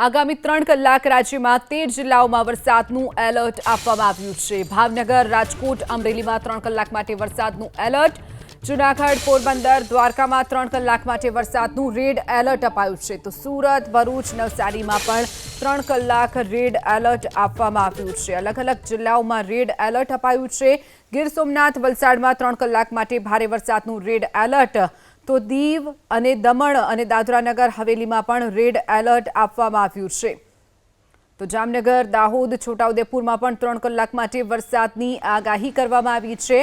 આગામી ત્રણ કલાક રાજ્યમાં તેર જિલ્લાઓમાં વરસાદનું એલર્ટ આપવામાં આવ્યું છે. ભાવનગર, રાજકોટ, અમરેલીમાં ત્રણ કલાક માટે વરસાદનું એલર્ટ. જૂનાગઢ, પોરબંદર, દ્વારકામાં ત્રણ કલાક માટે વરસાદનું રેડ એલર્ટ અપાયું છે. તો સુરત, ભરૂચ, નવસારીમાં પણ ત્રણ કલાક રેડ એલર્ટ આપવામાં આવ્યું છે. અલગ અલગ જિલ્લાઓમાં રેડ એલર્ટ અપાયું છે. ગીર સોમનાથ, વલસાડમાં ત્રણ કલાક માટે ભારે વરસાદનું રેડ એલર્ટ તો દીવ અને દમણ અને દાદરાનગર હવેલીમાં પણ રેડ એલર્ટ આપવામાં આવ્યું છે. તો જામનગર, દાહોદ, છોટાઉદેપુરમાં પણ ત્રણ કલાક માટે વરસાદની આગાહી કરવામાં આવી છે.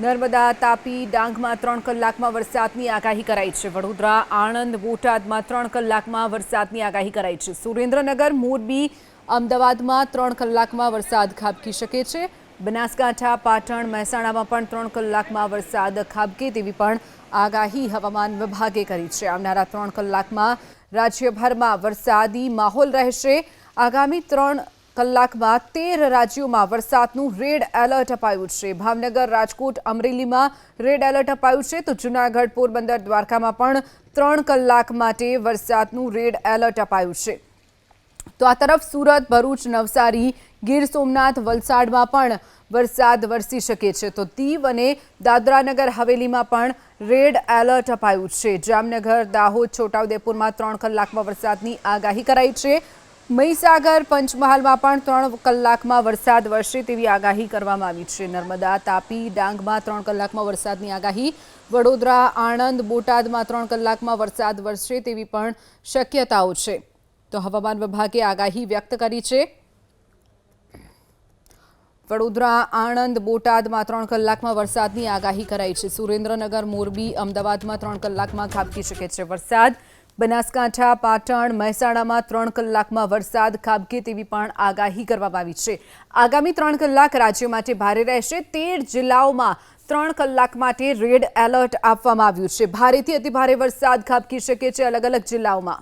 નર્મદા, તાપી, ડાંગમાં ત્રણ કલાકમાં વરસાદની આગાહી કરાઈ છે. વડોદરા, આણંદ, બોટાદમાં ત્રણ કલાકમાં વરસાદની આગાહી કરાઈ છે. સુરેન્દ્રનગર, મોરબી, અમદાવાદમાં ત્રણ કલાકમાં વરસાદ ખાબકી શકે છે. બનાસકાંઠા, પાટણ, મહેસાણામાં પણ ત્રણ કલાકમાં વરસાદ ખાબકે તેવી પણ આગાહી હવામાન વિભાગે કરી છે. આવનારા ત્રણ કલાકમાં રાજ્યભરમાં વરસાદી માહોલ રહેશે. આગામી ત્રણ કલાકમાં તેર રાજ્યોમાં વરસાદનું રેડ એલર્ટ અપાયું છે. ભાવનગર, રાજકોટ, અમરેલીમાં રેડ એલર્ટ અપાયું છે. તો જૂનાગઢ, પોરબંદર, દ્વારકામાં પણ ત્રણ કલાક માટે વરસાદનું રેડ એલર્ટ અપાયું છે. તો આ તરફ સુરત, ભરૂચ, નવસારી, ગીર સોમનાથ, વલસાડમાં પણ વરસાદ વરસી શકે છે. તો દીવ અને દાદરાનગર હવેલીમાં પણ રેડ એલર્ટ અપાયું છે. જામનગર, દાહોદ, છોટાઉદેપુરમાં ત્રણ કલાકમાં વરસાદની આગાહી કરાઈ છે. મહીસાગર, પંચમહાલમાં પણ ત્રણ કલાકમાં વરસાદ વરસે તેવી આગાહી કરવામાં આવી છે. નર્મદા, તાપી, ડાંગમાં ત્રણ કલાકમાં વરસાદની આગાહી. વડોદરા, આણંદ, બોટાદમાં ત્રણ કલાકમાં વરસાદ વરસશે તેવી પણ શક્યતાઓ છે. તો હવામાન વિભાગે આગાહી વ્યક્ત કરી છે. વડોદરા, આણંદ, બોટાદમાં ત્રણ કલાકમાં વરસાદની આગાહી કરાઈ છે. સુરેન્દ્રનગર, મોરબી, અમદાવાદમાં ત્રણ કલાકમાં ખાબકી શકે છે વરસાદ. બનાસકાંઠા, પાટણ, મહેસાણામાં ત્રણ કલાકમાં વરસાદ ખાબકે તેવી પણ આગાહી કરવામાં આવી છે. આગામી ત્રણ કલાક રાજ્ય માટે ભારે રહેશે. તેર જિલ્લાઓમાં ત્રણ કલાક માટે રેડ એલર્ટ આપવામાં આવ્યું છે. ભારેથી અતિભારે વરસાદ ખાબકી શકે છે અલગ અલગ જિલ્લાઓમાં.